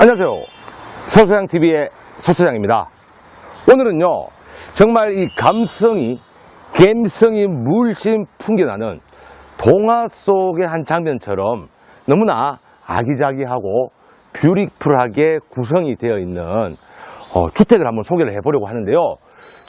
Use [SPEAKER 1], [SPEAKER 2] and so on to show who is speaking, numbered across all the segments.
[SPEAKER 1] 안녕하세요. 서소장TV의 서소장입니다. 오늘은요, 정말 이 감성이, 감성이 물씬 풍겨나는 동화 속의 한 장면처럼 너무나 아기자기하고 뷰티풀하게 구성이 되어 있는 어, 주택을 한번 소개를 해보려고 하는데요.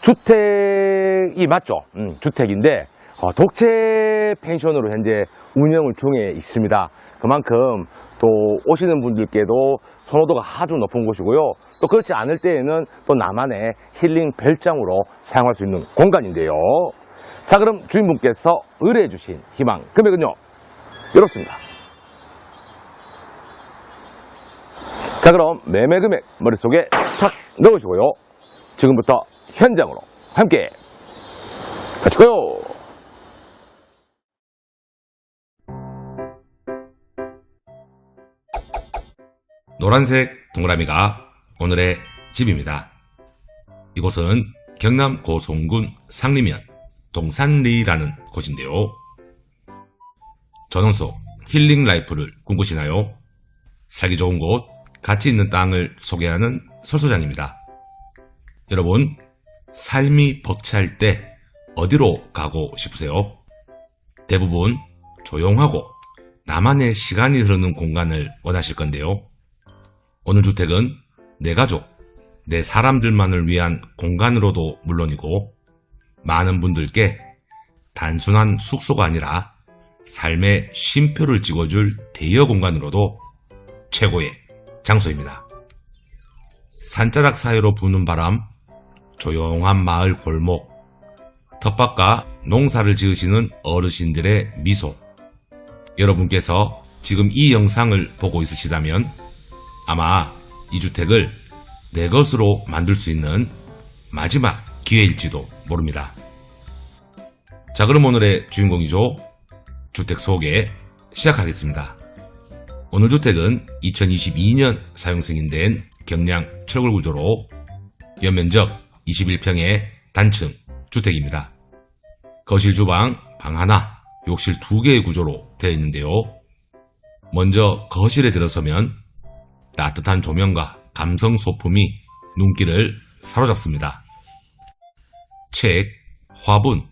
[SPEAKER 1] 주택이 맞죠? 음, 주택인데 어, 독채 펜션으로 현재 운영을 중에 있습니다. 그만큼 또 오시는 분들께도 선호도가 아주 높은 곳이고요. 또 그렇지 않을 때에는 또 나만의 힐링 별장으로 사용할 수 있는 공간인데요. 자, 그럼 주인분께서 의뢰해 주신 희망 금액은요. 이렇습니다. 자, 그럼 매매 금액 머릿속에 탁 넣으시고요. 지금부터 현장으로 함께 가시고요.
[SPEAKER 2] 노란색 동그라미가 오늘의 집입니다. 이곳은 경남 고송군 상리면 동산리라는 곳인데요. 전원소 힐링 라이프를 꿈꾸시나요? 살기 좋은 곳, 가치 있는 땅을 소개하는 설소장입니다. 여러분, 삶이 벅찰 때 어디로 가고 싶으세요? 대부분 조용하고 나만의 시간이 흐르는 공간을 원하실 건데요. 오늘 주택은 내 가족, 내 사람들만을 위한 공간으로도 물론이고 많은 분들께 단순한 숙소가 아니라 삶의 쉼표를 찍어줄 대여 공간으로도 최고의 장소입니다. 산자락 사이로 부는 바람, 조용한 마을 골목, 텃밭과 농사를 지으시는 어르신들의 미소. 여러분께서 지금 이 영상을 보고 있으시다면 아마 이 주택을 내 것으로 만들 수 있는 마지막 기회일지도 모릅니다. 자, 그럼 오늘의 주인공이죠. 주택 소개 시작하겠습니다. 오늘 주택은 2022년 사용 승인된 경량 철골 구조로 연면적 21평의 단층 주택입니다. 거실 주방 방 하나, 욕실 두 개의 구조로 되어 있는데요. 먼저 거실에 들어서면 따뜻한 조명과 감성 소품이 눈길을 사로잡습니다. 책, 화분,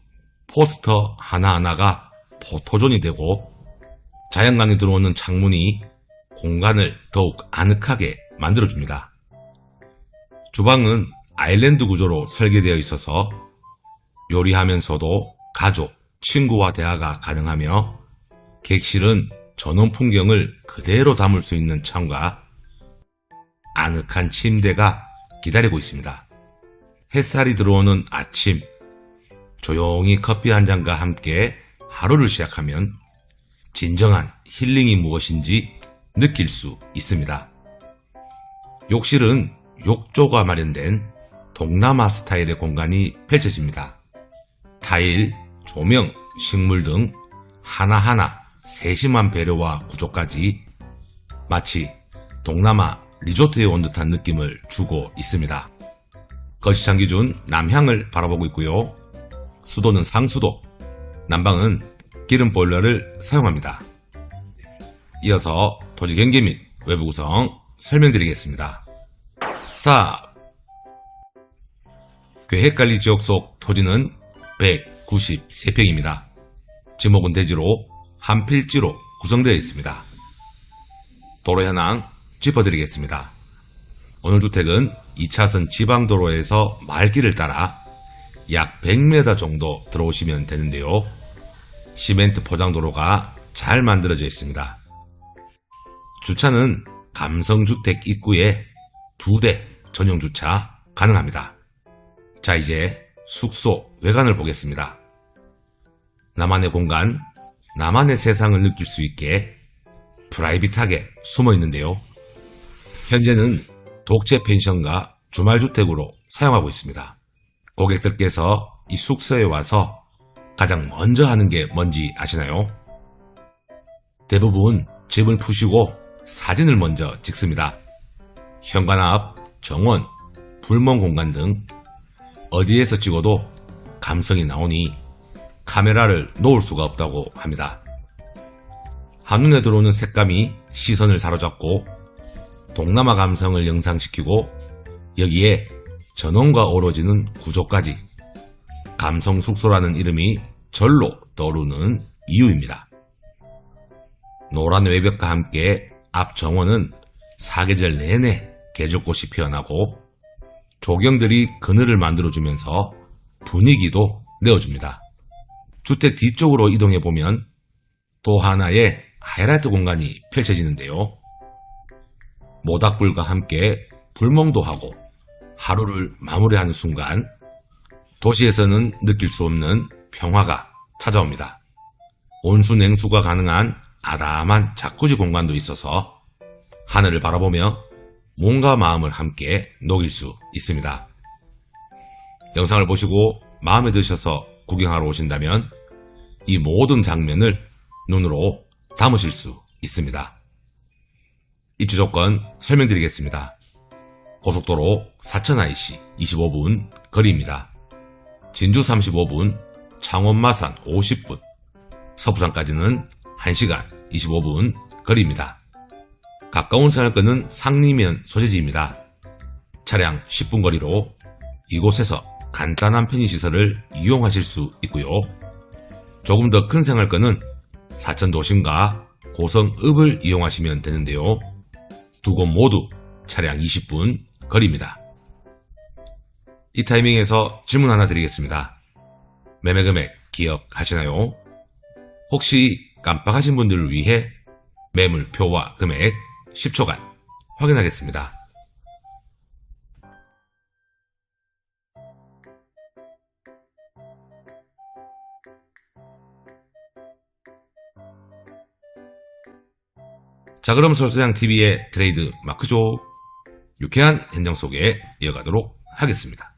[SPEAKER 2] 포스터 하나하나가 포토존이 되고 자연광이 들어오는 창문이 공간을 더욱 아늑하게 만들어줍니다. 주방은 아일랜드 구조로 설계되어 있어서 요리하면서도 가족, 친구와 대화가 가능하며 객실은 전원 풍경을 그대로 담을 수 있는 창과 아늑한 침대가 기다리고 있습니다. 햇살이 들어오는 아침, 조용히 커피 한 잔과 함께 하루를 시작하면 진정한 힐링이 무엇인지 느낄 수 있습니다. 욕실은 욕조가 마련된 동남아 스타일의 공간이 펼쳐집니다. 타일, 조명, 식물 등 하나하나 세심한 배려와 구조까지 마치 동남아 리조트에 온 듯한 느낌을 주고 있습니다. 거시창 기준 남향을 바라보고 있고요. 수도는 상수도, 난방은 기름 보일러를 사용합니다. 이어서 토지 경계 및 외부 구성 설명드리겠습니다. 4. 계획관리 지역 속 토지는 193평입니다. 지목은 대지로 한 필지로 구성되어 있습니다. 도로 현황 짚어드리겠습니다. 오늘 주택은 2차선 지방도로에서 말길을 따라 약 100m 정도 들어오시면 되는데요. 시멘트 포장도로가 잘 만들어져 있습니다. 주차는 감성주택 입구에 두 대 전용 주차 가능합니다. 자, 이제 숙소 외관을 보겠습니다. 나만의 공간, 나만의 세상을 느낄 수 있게 프라이빗하게 숨어 있는데요. 현재는 독채 펜션과 주말주택으로 사용하고 있습니다. 고객들께서 이 숙소에 와서 가장 먼저 하는 게 뭔지 아시나요? 대부분 집을 푸시고 사진을 먼저 찍습니다. 현관 앞, 정원, 불멍 공간 등 어디에서 찍어도 감성이 나오니 카메라를 놓을 수가 없다고 합니다. 한눈에 들어오는 색감이 시선을 사로잡고 동남아 감성을 영상시키고 여기에 전원과 어우러지는 구조까지 감성 숙소라는 이름이 절로 떠오르는 이유입니다. 노란 외벽과 함께 앞 정원은 사계절 내내 계절꽃이 피어나고 조경들이 그늘을 만들어주면서 분위기도 내어줍니다. 주택 뒤쪽으로 이동해 보면 또 하나의 하이라이트 공간이 펼쳐지는데요. 모닥불과 함께 불멍도 하고 하루를 마무리하는 순간 도시에서는 느낄 수 없는 평화가 찾아옵니다. 온수 냉수가 가능한 아담한 자쿠지 공간도 있어서 하늘을 바라보며 몸과 마음을 함께 녹일 수 있습니다. 영상을 보시고 마음에 드셔서 구경하러 오신다면 이 모든 장면을 눈으로 담으실 수 있습니다. 입주 조건 설명드리겠습니다. 고속도로 사천IC 25분 거리입니다. 진주 35분, 창원 마산 50분, 서부산까지는 1시간 25분 거리입니다. 가까운 산을끄는 상리면 소재지입니다. 차량 10분 거리로 이곳에서 간단한 편의시설을 이용하실 수 있고요. 조금 더 큰 생활권은 사천 도심과 고성읍을 이용하시면 되는데요. 두 곳 모두 차량 20분 거리입니다. 이 타이밍에서 질문 하나 드리겠습니다. 매매 금액 기억하시나요? 혹시 깜빡하신 분들을 위해 매물표와 금액 10초간 확인하겠습니다. 자 그럼 설소양TV의 트레이드 마크죠. 유쾌한 현장 속에 이어가도록 하겠습니다.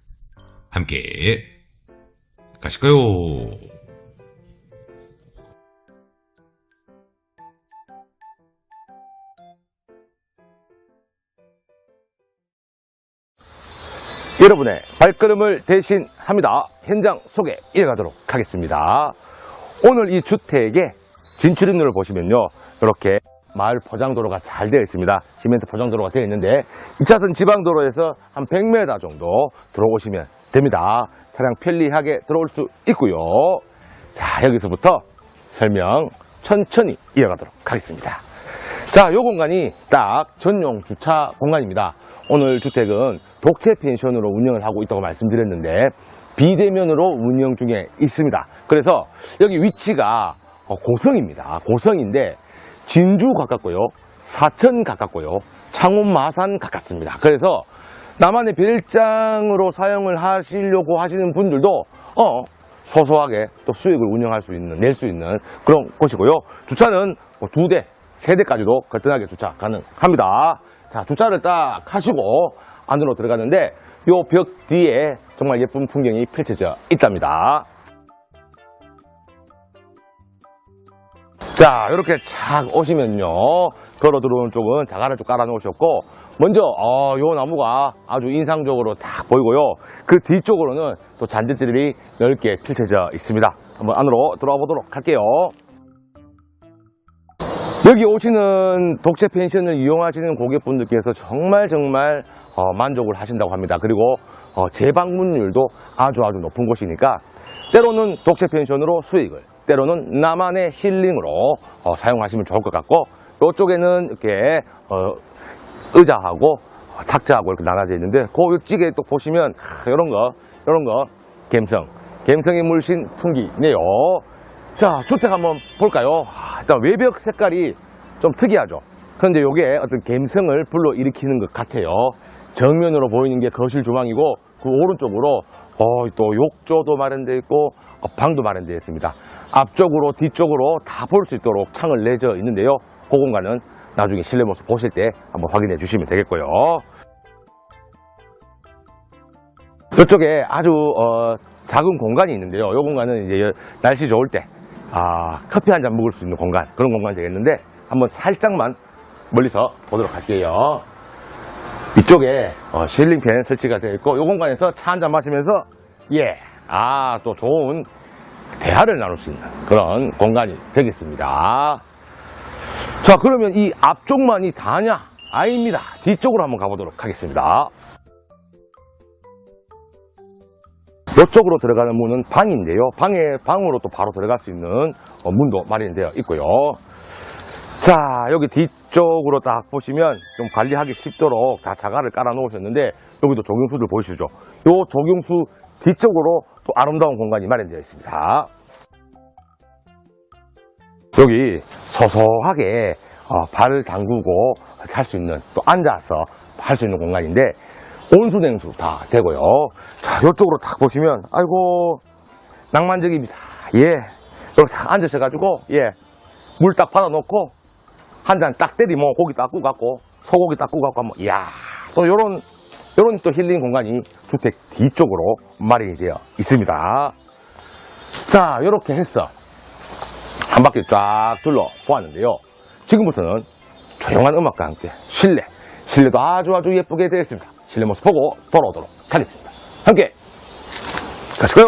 [SPEAKER 2] 함께 가실까요?
[SPEAKER 1] 여러분의 발걸음을 대신합니다. 현장 소개 이어가도록 하겠습니다. 오늘 이 주택의 진출입로를 보시면요. 이렇게 마을 포장도로가 잘 되어 있습니다. 시멘트 포장도로가 되어 있는데 2차선 지방도로에서 한 100m 정도 들어오시면 됩니다. 차량 편리하게 들어올 수 있고요. 자, 여기서부터 설명 천천히 이어가도록 하겠습니다. 자, 요 공간이 딱 전용 주차 공간입니다. 오늘 주택은 독채 펜션으로 운영을 하고 있다고 말씀드렸는데 비대면으로 운영 중에 있습니다. 그래서 여기 위치가 어, 고성입니다. 고성인데 진주 가깝고요. 사천 가깝고요. 창원 마산 가깝습니다. 그래서 나만의 별장으로 사용을 하시려고 하시는 분들도 어, 소소하게 또 수익을 운영할 수 있는, 낼 수 있는 그런 곳이고요. 주차는 뭐 두 대, 세 대까지도 거뜬하게 주차 가능합니다. 자, 주차를 딱 하시고 안으로 들어가는데 요 벽 뒤에 정말 예쁜 풍경이 펼쳐져 있답니다. 자, 이렇게 착 오시면요. 걸어 들어오는 쪽은 자갈을 쭉 깔아 놓으셨고, 먼저, 어, 요 나무가 아주 인상적으로 딱 보이고요. 그 뒤쪽으로는 또 잔디들이 넓게 펼쳐져 있습니다. 한번 안으로 들어와 보도록 할게요. 여기 오시는 독채 펜션을 이용하시는 고객분들께서 정말 정말 어, 만족을 하신다고 합니다. 그리고 어, 재방문율도 아주 아주 높은 곳이니까 때로는 독채 펜션으로 수익을 때로는 나만의 힐링으로 어, 사용하시면 좋을 것 같고 이쪽에는 이렇게 어, 의자하고 어, 탁자하고 이렇게 나눠져 있는데 그 옆쪽에 또 보시면 이런 거 이런 거 갬성 갬성이 물씬 풍기네요. 자, 주택 한번 볼까요? 아, 일단 외벽 색깔이 좀 특이하죠. 그런데 이게 어떤 감성을 불러일으키는 것 같아요. 정면으로 보이는 게 거실 주방이고 그 오른쪽으로 어, 또 욕조도 마련되어 있고 어, 방도 마련되어 있습니다. 앞쪽으로 뒤쪽으로 다 볼 수 있도록 창을 내져 있는데요. 그 공간은 나중에 실내 모습 보실 때 한번 확인해 주시면 되겠고요. 이쪽에 아주 어, 작은 공간이 있는데요. 이 공간은 이제 날씨 좋을 때 아, 커피 한 잔 먹을 수 있는 공간 그런 공간이 되겠는데 한번 살짝만 멀리서 보도록 할게요. 이쪽에 어, 실링팬 설치가 되어 있고 이 공간에서 차 한 잔 마시면서 예, 아 또 좋은 대화를 나눌 수 있는 그런 공간이 되겠습니다. 자 그러면 이 앞쪽만이 다냐 아닙니다. 뒤쪽으로 한번 가보도록 하겠습니다. 이쪽으로 들어가는 문은 방인데요. 방에, 방으로 또 바로 들어갈 수 있는 어, 문도 마련되어 있고요. 자, 여기 뒤쪽으로 딱 보시면 좀 관리하기 쉽도록 다 자갈을 깔아 놓으셨는데, 여기도 조경수들 보이시죠? 요 조경수 뒤쪽으로 또 아름다운 공간이 마련되어 있습니다. 여기 서서하게 어, 발을 담그고 할 수 있는 또 앉아서 할 수 있는 공간인데 온수 냉수 다 되고요. 자, 이쪽으로 딱 보시면 아이고 낭만적입니다. 예, 이렇게 딱 앉으셔가지고 예, 물 딱 받아 놓고 한 잔 딱 때리면 뭐 고기 딱 구워 갖고 소고기 딱 구워 갖고 하면 이야 또 요런 요런 또 힐링 공간이 주택 뒤쪽으로 마련이 되어 있습니다. 자, 이렇게 해서 한 바퀴 쫙 둘러 보았는데요. 지금부터는 조용한 음악과 함께 실내, 실내도 아주 아주 예쁘게 되어 있습니다. 실내 모습 보고 돌아오도록 하겠습니다. 함께 가시고요.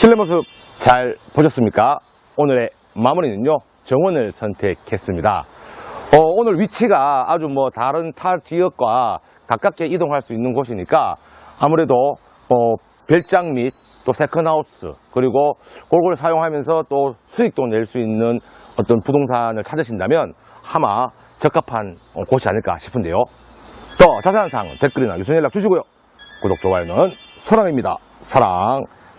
[SPEAKER 1] 실내 모습 잘 보셨습니까? 오늘의 마무리는요, 정원을 선택했습니다. 어, 오늘 위치가 아주 뭐 다른 타 지역과 가깝게 이동할 수 있는 곳이니까 아무래도 어, 별장 및 또 세컨하우스 그리고 골고루 사용하면서 또 수익도 낼 수 있는 어떤 부동산을 찾으신다면 아마 적합한 어, 곳이 아닐까 싶은데요. 더 자세한 사항은 댓글이나 유선 연락 주시고요. 구독, 좋아요는 사랑입니다. 사랑.